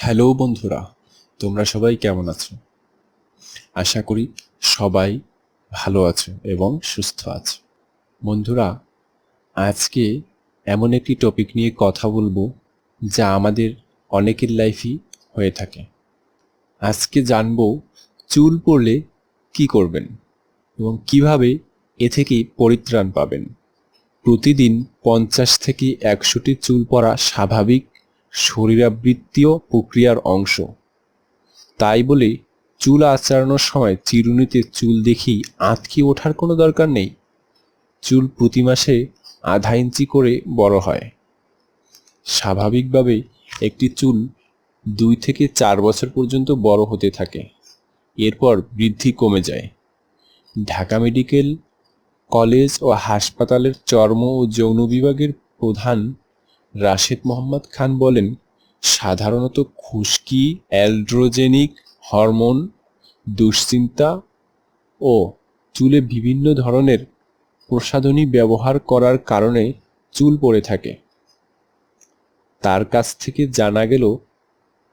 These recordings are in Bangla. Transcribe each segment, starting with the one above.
হ্যালো বন্ধুরা, তোমরা সবাই কেমন আছো? আশা করি সবাই ভালো আছো এবং সুস্থ আছো। বন্ধুরা, আজকে এমন একটি টপিক নিয়ে কথা বলব যা আমাদের অনেকের লাইফই হয়ে থাকে। আজকে জানব চুল পড়লে কি করবেন এবং কীভাবে এ থেকে পরিত্রাণ পাবেন। প্রতিদিন পঞ্চাশ থেকে একশোটি চুল পড়া স্বাভাবিক শরীরাবৃত্তীয় প্রক্রিয়ার অংশ। তাই বলে চুল আঁচড়ানোর সময় চিরুনিতে চুল দেখি আঁতকে ওঠার কোনো দরকার নেই। চুল প্রতি মাসে আধা ইঞ্চি করে বড় হয়। স্বাভাবিকভাবে একটি চুল দুই থেকে চার বছর পর্যন্ত বড় হতে থাকে। এরপর বৃদ্ধি কমে যায়। ঢাকা মেডিকেল কলেজ ও হাসপাতালের চর্ম ও যৌন বিভাগের প্রধান রাশেদ মোহাম্মদ খান বলেন, সাধারণত খুশকি, অ্যালড্রোজেনিক হরমোন, দুশ্চিন্তা ও চুলে বিভিন্ন ধরনের প্রসাধনী ব্যবহার করার কারণে চুল পড়ে থাকে। তার কাছ থেকে জানা গেল,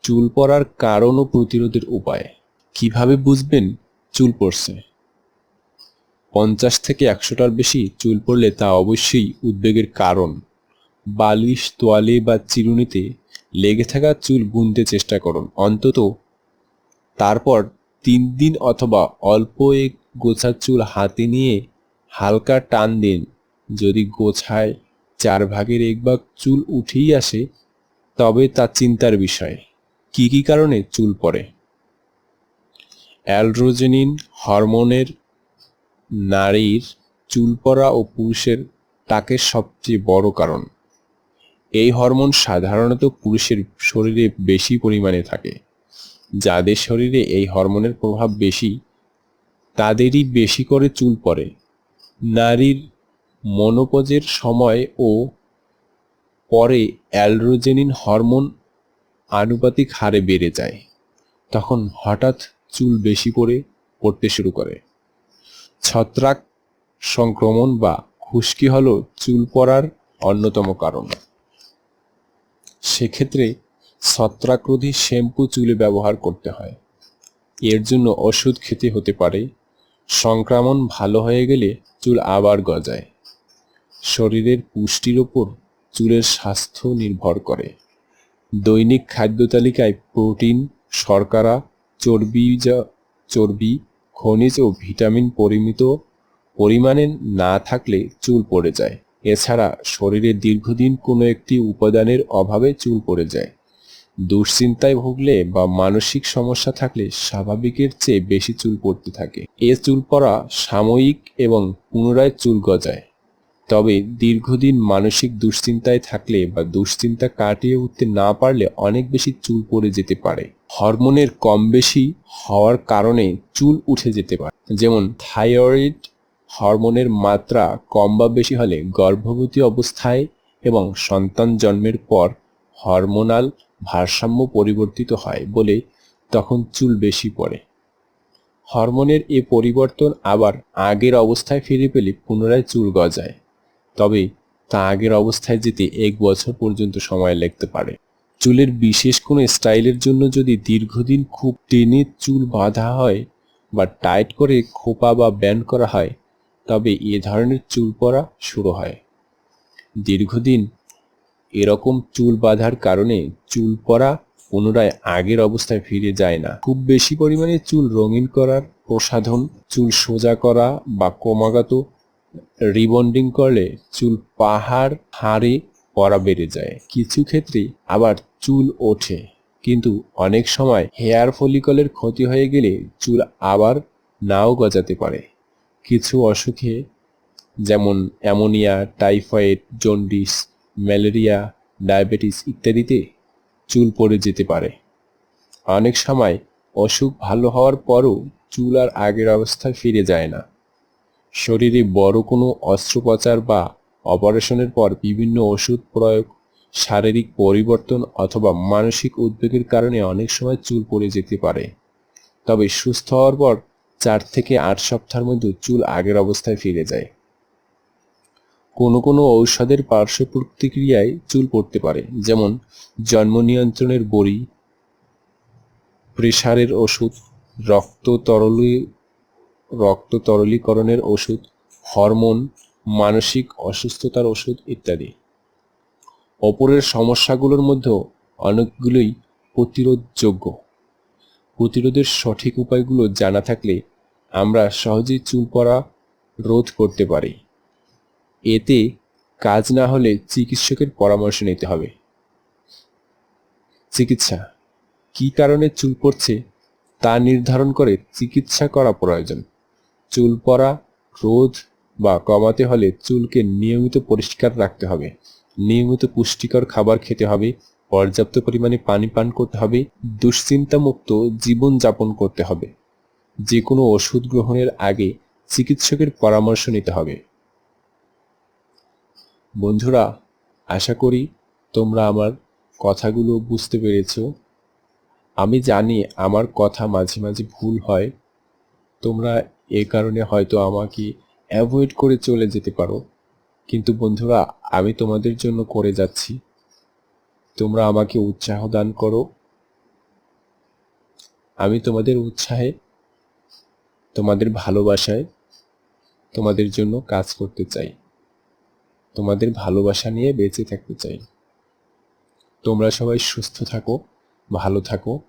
চুল পড়ার কারণ ও প্রতিরোধের উপায়। কীভাবে বুঝবেন চুল পড়ছে? পঞ্চাশ থেকে একশোটার বেশি চুল পড়লে তা অবশ্যই উদ্বেগের কারণ। বালিশ, তোয়ালে বা চিরুনিতে লেগে থাকা চুল গুনতে চেষ্টা করুন। অন্তত তারপর তিন দিন অথবা অল্প এক গোছা চুল হাতে নিয়ে হালকা টান দিন। যদি গোছায় চার ভাগের এক ভাগ চুল উঠেই আসে, তবে তা চিন্তার বিষয়। কি কি কারণে চুল পড়ে? অ্যালড্রোজেনিন হরমোনের নারীর চুল পড়া ও পুরুষের টাকের সবচেয়ে বড় কারণ। এই হরমোন সাধারণত পুরুষের শরীরে বেশি পরিমাণে থাকে। যাদের শরীরে এই হরমোনের প্রভাব বেশি, তাদেরই বেশি করে চুল পড়ে। নারীর মনোপজের সময় ও পরে অ্যালড্রোজেনিন হরমোন আনুপাতিক হারে বেড়ে যায়। তখন হঠাৎ চুল বেশি করে পড়তে শুরু করে। ছত্রাক সংক্রমণ বা খুশকি হলো চুল পড়ার অন্যতম কারণ। সেক্ষেত্রে ছত্রাকরোধী শ্যাম্পু চুলে ব্যবহার করতে হয়। এর জন্য ওষুধ খেতে হতে পারে। সংক্রমণ ভালো হয়ে গেলে চুল আবার গজায়। শরীরের পুষ্টির ওপর চুলের স্বাস্থ্য নির্ভর করে। দৈনিক খাদ্য তালিকায় প্রোটিন, শর্করা, চর্বি যা, চর্বি, খনিজ ও ভিটামিন পরিমিত পরিমাণে না থাকলে চুল পড়ে যায়। এছাড়া শরীরে দীর্ঘদিন কোনো একটি উপাদানের অভাবে চুল পড়ে যায়। দুশ্চিন্তায় ভুগলে বা মানসিক সমস্যা থাকলে স্বাভাবিকের চেয়ে বেশি চুল পড়তে থাকে। এ চুল পড়া সাময়িক এবং পুনরায় চুল গজায়। তবে দীর্ঘদিন মানসিক দুশ্চিন্তায় থাকলে বা দুশ্চিন্তা কাটিয়ে উঠতে না পারলে অনেক বেশি চুল পড়ে যেতে পারে। হরমোনের কম বেশি হওয়ার কারণে চুল উঠে যেতে পারে। যেমন থাইরয়েড হরমোনের মাত্রা কম বা বেশি হলে গর্ভবতী অবস্থায় এবং সন্তান জন্মের পর হরমোনাল ভারসাম্য পরিবর্তিত হয় বলে তখন চুল বেশি পড়ে। হরমোনের এ পরিবর্তন আবার আগের অবস্থায় ফিরে পেলে পুনরায় চুল গজায়। তবে তা আগের অবস্থায় যেতে এক বছর পর্যন্ত সময় লাগতে পারে। চুলের বিশেষ কোনো স্টাইলের জন্য যদি দীর্ঘদিন খুব টেনে চুল বাঁধা হয় বা টাইট করে খোপা বা ব্যান্ড করা হয় তবে এ ধরনের চুল পড়া শুরু হয়। দীর্ঘদিন এরকম চুল বাঁধার কারণে চুল পড়া পুনরায় আগের অবস্থায় ফিরে যায় না। খুব বেশি পরিমাণে চুল রঙিন করার প্রসাধন, চুল সোজা করা বা ক্রমাগত রিবন্ডিং করলে চুল পাহাড় হাড়ে পড়া বেড়ে যায়। কিছু ক্ষেত্রে আবার চুল ওঠে, কিন্তু অনেক সময় হেয়ার ফলিকলের ক্ষতি হয়ে গেলে চুল আবার নাও গজাতে পারে। কিছু অসুখে, যেমন ammonia, typhoid, jaundice, malaria, diabetes ইত্যাদিতে চুল পড়ে যেতে পারে। অনেক সময় অসুখ ভালো হওয়ার পরও চুল আর আগের অবস্থায় ফিরে যায় না। শরীরে বড় কোনো অস্ত্রোপচার বা অপারেশনের পর বিভিন্ন ওষুধ প্রয়োগ, শারীরিক পরিবর্তন অথবা মানসিক উদ্বেগের কারণে অনেক সময় চুল পড়ে যেতে পারে। তবে সুস্থ হওয়ার পর চার থেকে আট সপ্তাহের মধ্যে চুল আগের অবস্থায় ফিরে যায়। কোনো কোনো ঔষধের পার্শ্ব প্রতিক্রিয়ায় চুল পড়তে পারে, যেমন জন্ম নিয়ন্ত্রণের বড়ি প্রেশারের ওষুধ, রক্ত তরলী, রক্ত তরলীকরণের ওষুধ, হরমোন, মানসিক অসুস্থতার ওষুধ ইত্যাদি। অপরের সমস্যাগুলোর মধ্যেও অনেকগুলোই প্রতিরোধযোগ্য। প্রতিরোধের সঠিক উপায়গুলো জানা থাকলে আমরা সহজেই চুল পড়া রোধ করতে পারি। এতে কাজ না হলে চিকিৎসকের পরামর্শ নিতে হবে। চিকিৎসা, কী কারণে চুল পড়ছে তা নির্ধারণ করে চিকিৎসা করা প্রয়োজন। চুল পড়া রোধ বা কমাতে হলে চুলকে নিয়মিত পরিষ্কার রাখতে হবে। নিয়মিত পুষ্টিকর খাবার খেতে হবে পর্যাপ্ত পরিমাণে পানি পান করতে হবে, দুশ্চিন্তামুক্ত জীবন যাপন করতে হবে। যে কোনো ওষুধ গ্রহণের আগে চিকিৎসকের পরামর্শ নিতে হবে। বন্ধুরা, আশা করি তোমরা আমার কথাগুলো বুঝতে পেরেছ। আমি জানি আমার কথা মাঝে মাঝে ভুল হয়। তোমরা এ কারণে হয়তো আমাকে অ্যাভয়েড করে চলে যেতে পারো। কিন্তু বন্ধুরা, আমি তোমাদের জন্য করে যাচ্ছি। তোমরা আমাকে উৎসাহ দান করো। আমি তোমাদের উৎসাহে, তোমাদের ভালোবাসায়, তোমাদের জন্য কাজ করতে চাই। তোমাদের ভালোবাসা নিয়ে বেঁচে থাকতে চাই। তোমরা সবাই সুস্থ থাকো, ভালো থাকো।